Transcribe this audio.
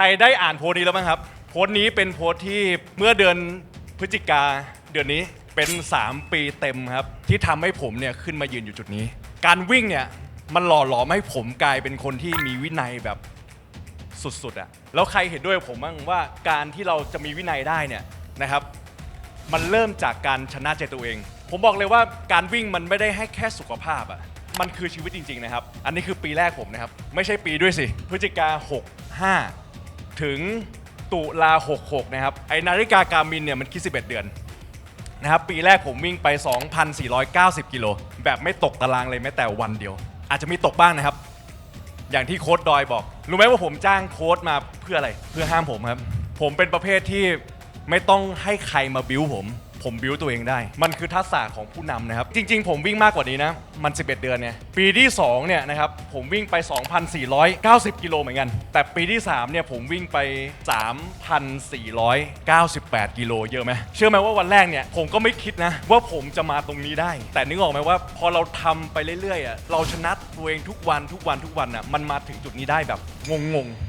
ใครได้อ่านโพสต์นี้แล้วบ้างครับ โพสต์นี้เป็นโพสต์ที่เมื่อเดือนพฤศจิกาเดือนนี้เป็น 3 ปีเต็มครับ ที่ทำให้ผมเนี่ยขึ้นมายืนอยู่จุดนี้ การวิ่งเนี่ยมันหล่อหลอมให้ผมกลายเป็นคนที่มีวินัยแบบสุดๆอะแล้วใครเห็นด้วยผมบ้างว่าการที่เราจะมีวินัยได้เนี่ยนะครับ มันเริ่มจากการชนะใจตัวเอง ผมบอกเลยว่าการวิ่งมันไม่ได้ให้แค่สุขภาพอะมันคือชีวิตจริงๆนะครับ อันนี้คือปีแรกผมนะครับ ไม่ใช่ปีด้วยสิ พฤศจิกา 65 ถึงตุลา 66 นะครับ ไอนาฬิกาการมินเนี่ยมันคิด 11 เดือนนะครับ ปีแรกผมวิ่งไป 2,490 กิโล แบบไม่ตกตารางเลยแม้แต่วันเดียว อาจจะมีตกบ้างนะครับ อย่างที่โค้ดดอยบอก รู้ไหมว่าผมจ้างโค้ดมาเพื่ออะไร เพื่อห้ามผมครับ ผมเป็นประเภทที่ไม่ต้องให้ใครมาบิ้วผม ผมบิวตัวเองได้ มันคือทักษะของผู้นำนะครับ จริง ๆ ผมวิ่งมากกว่านี้นะ มัน 11 เดือนเนี่ย ปีที่ 2 เนี่ยนะครับ ผมวิ่งไป 2,490 กิโลเหมือนกัน แต่ปีที่ 3 เนี่ย ผมวิ่งไป 3,498 กิโลเยอะไหม เชื่อไหมว่าวันแรกเนี่ย ผมก็ไม่คิดนะ ว่าผมจะมาตรงนี้ได้ แต่นึกออกไหมว่า พอเราทำไปเรื่อยๆอะ เราชนะตัวเองทุกวันทุกวันทุกวันอะ มันมาถึงจุดนี้ได้แบบงงๆ